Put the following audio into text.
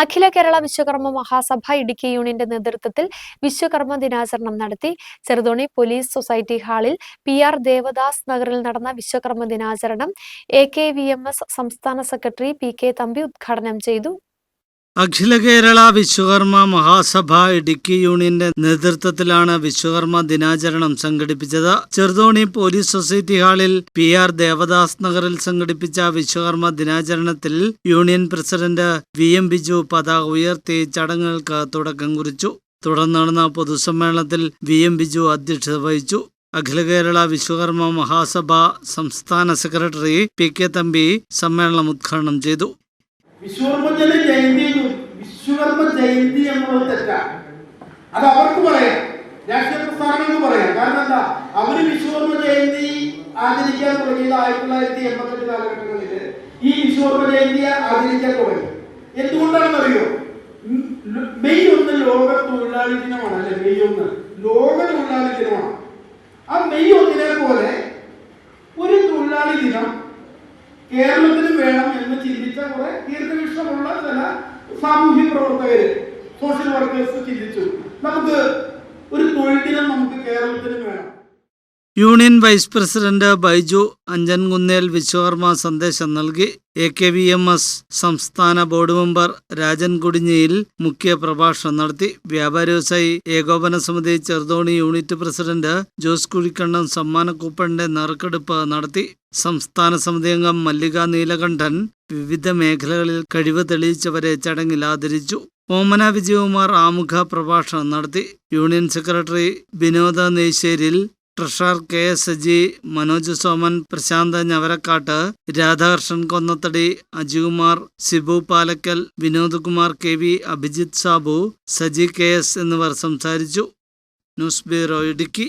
അഖില കേരള വിശ്വകർമ്മ മഹാസഭ ഇടുക്കി യൂണിയന്റെ നേതൃത്വത്തിൽ വിശ്വകർമ്മ ദിനാചരണം നടത്തി. ചെറുതോണി പോലീസ് സൊസൈറ്റി ഹാളിൽ പി ആർ ദേവദാസ് നഗറിൽ നടന്ന വിശ്വകർമ്മ ദിനാചരണം A K V M S സംസ്ഥാന സെക്രട്ടറി പി കെ തമ്പി ഉദ്ഘാടനം ചെയ്തു. അഖില കേരള വിശ്വകർമ്മ മഹാസഭ ഇടുക്കി യൂണിയന്റെ നേതൃത്വത്തിലാണ് വിശ്വകർമ്മ ദിനാചരണം സംഘടിപ്പിച്ചത്. ചെറുതോണി പോലീസ് സൊസൈറ്റി ഹാളിൽ പി ആർ ദേവദാസ് നഗറിൽ സംഘടിപ്പിച്ച Vishwakarma ദിനാചരണത്തിൽ union president V M Biju പതാക ഉയർത്തി ചടങ്ങുകൾക്ക് തുടക്കം കുറിച്ചു. തുടർന്ന് നടന്ന പൊതുസമ്മേളനത്തിൽ വി എം ബിജു അധ്യക്ഷത വഹിച്ചു. അഖില കേരള വിശ്വകർമ്മ മഹാസഭ സംസ്ഥാന സെക്രട്ടറി പി കെ തമ്പി സമ്മേളനം ഉദ്ഘാടനം ചെയ്തു. വിശ്വകർമ്മജന ജയന്തി വിശ്വകർമ്മ ജയന്തി എന്നുള്ളത് തെറ്റാണ്. അത് അവർക്ക് പറയാം. രാഷ്ട്രീയ പ്രസ്ഥാനങ്ങൾക്ക് പറയാം. കാരണം എന്താ? അവർ വിശ്വകർമ്മ ജയന്തി ആചരിക്കാൻ തുടങ്ങിയത് ആയിരത്തി തൊള്ളായിരത്തി എൺപത്തെട്ട് കാലഘട്ടങ്ങളിൽ ഈ വിശ്വകർമ്മ ജയന്തി ആചരിക്കാൻ തുടങ്ങി. എന്തുകൊണ്ടാണെന്ന് അറിയോ മെയ് ഒന്ന് ലോക തൊഴിലാളി ദിനമാണ് അല്ലെ? മെയ് ഒന്ന്. ലോക തൊഴിലാളി ദിനമാണ്. ആ മെയ് ഒന്നിനെ പോലെ ഒരു തൊഴിലാളി ദിനം കേരളത്തിന് വേണം എന്ന് ചിന്തിച്ച കുറെ ദീർഘവീക്ഷണമുള്ള ചില സാമൂഹ്യ പ്രവർത്തകര് സോഷ്യൽ വർക്കേഴ്സ് ചിന്തിച്ചു. നമുക്ക് ഒരു തൊഴിൽ ദിനം നമുക്ക് കേരളത്തിന് വേണം. Union vice president Baiju Anchankunnel Vishwakarma സന്ദേശം നൽകി. A K V M S സംസ്ഥാന ബോർഡ് മെമ്പർ രാജൻ കുടിഞ്ഞിയിൽ മുഖ്യ പ്രഭാഷണം നടത്തി. വ്യാപാരി വ്യവസായി ഏകോപന സമിതി ചെറുതോണി യൂണിറ്റ് പ്രസിഡന്റ് ജോസ് കുഴിക്കണ്ണൻ സമ്മാന കൂപ്പണിന്റെ നറുക്കെടുപ്പ് നടത്തി. സംസ്ഥാന സമിതി അംഗം മല്ലിക നീലകണ്ഠൻ വിവിധ മേഖലകളിൽ കഴിവ് തെളിയിച്ചവരെ ചടങ്ങിൽ ആദരിച്ചു. ഓമന വിജയകുമാർ ആമുഖ പ്രഭാഷണം നടത്തി. Union secretary Vinod Neyssheril treasurer K S G Manoj Soman Prashanth Njavarakkattu Radhakrishnan Konnathadi Ajikumar Sibu Palakkal Vinod Kumar K V Abhijith Sabu Saji K S എന്നിവർ സംസാരിച്ചു. News bureau Idukki.